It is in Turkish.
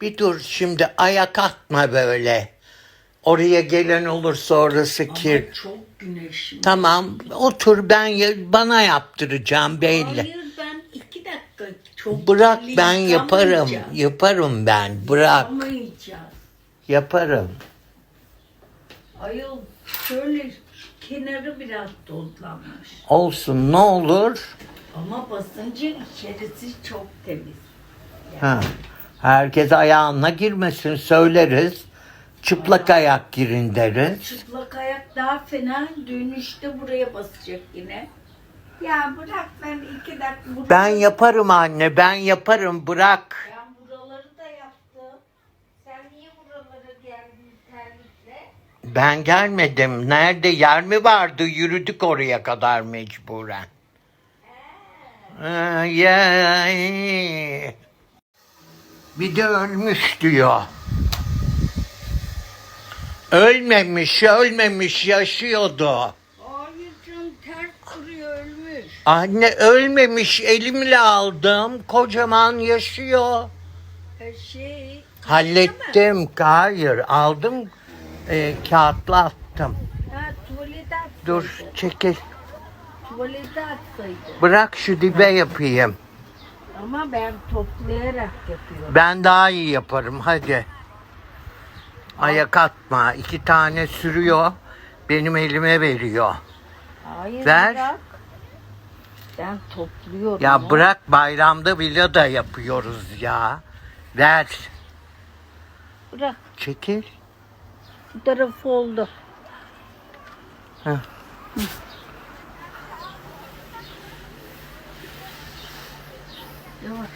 Bir dur şimdi ayak atma böyle. Oraya gelen olursa orası kir. Ama çok güneşli. Tamam otur ben ya- bana yaptıracağım belli. Hayır ben iki dakika çok Bırak kirli ben yaparım. yıkamayacağım. Yaparım ben. Bırak. Yıkamayacağım. Yaparım. Ayol şöyle kenarı biraz tozlanmış. Olsun ne olur. Ama basınca içerisi çok temiz. Ha. Herkes ayağına girmesin söyleriz. Çıplak ayak girin deriz. Çıplak ayak daha fena dönüşte buraya basacak yine. Ya bırak ben iki dakika buraları, Ben yaparım anne ben yaparım bırak. ben buraları da yaptım. Sen niye buralara geldin terlikle? Ben gelmedim. Nerede yer mi vardı? Yürüdük oraya kadar mecburen. Ay, ay. Bir de ölmüş diyor. Ölmemiş, ölmemiş, yaşıyordu. Hayır canım ters duruyor ölmüş. Anne ölmemiş, elimle aldım. Kocaman yaşıyor. Her şey Hallettim. Hayır, aldım. E, kağıtla attım. ha, tuvalete. Dur, çekil. Tuvalete atsaydı. Bırak şu dibe yapayım. Ama ben toplayarak yapıyorum. Ben daha iyi yaparım hadi. Ayak atma. İki tane sürüyor. Benim elime veriyor. Hayır Ver. bırak. Ben topluyorum. Ya bırak bayramda bile da yapıyoruz ya. Ver. Bırak. Çekil. Bu tarafı oldu. Heh. 等会儿。